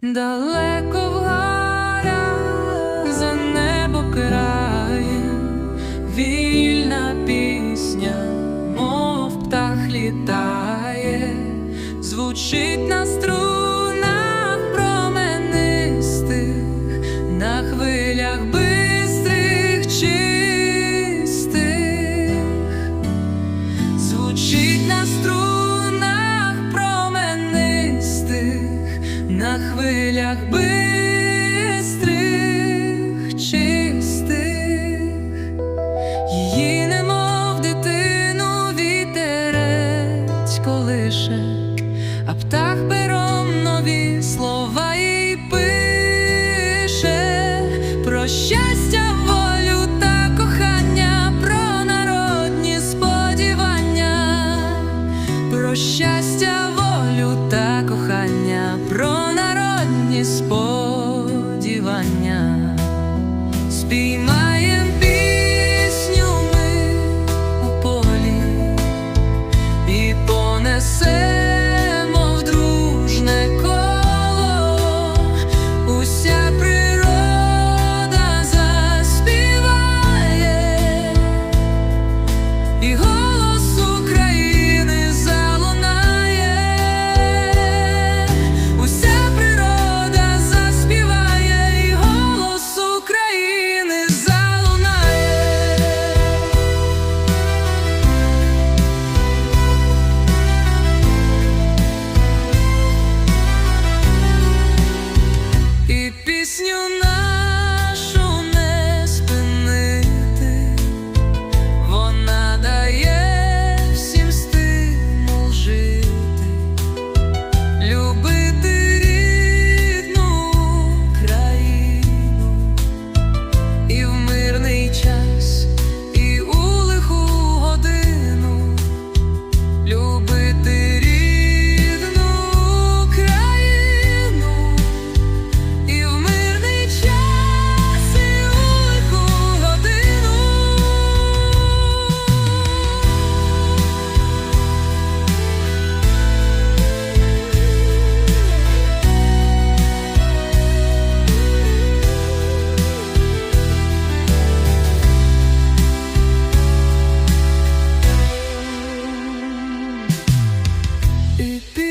Далеко в горах за небо крає вільна пісня, мов птах літає, звучить на стру. якби бистрих чистих, її немов дитину вітерець колише, а птах. sonho não.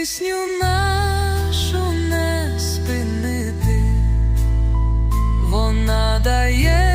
пісню нашу не спинити, вона дає.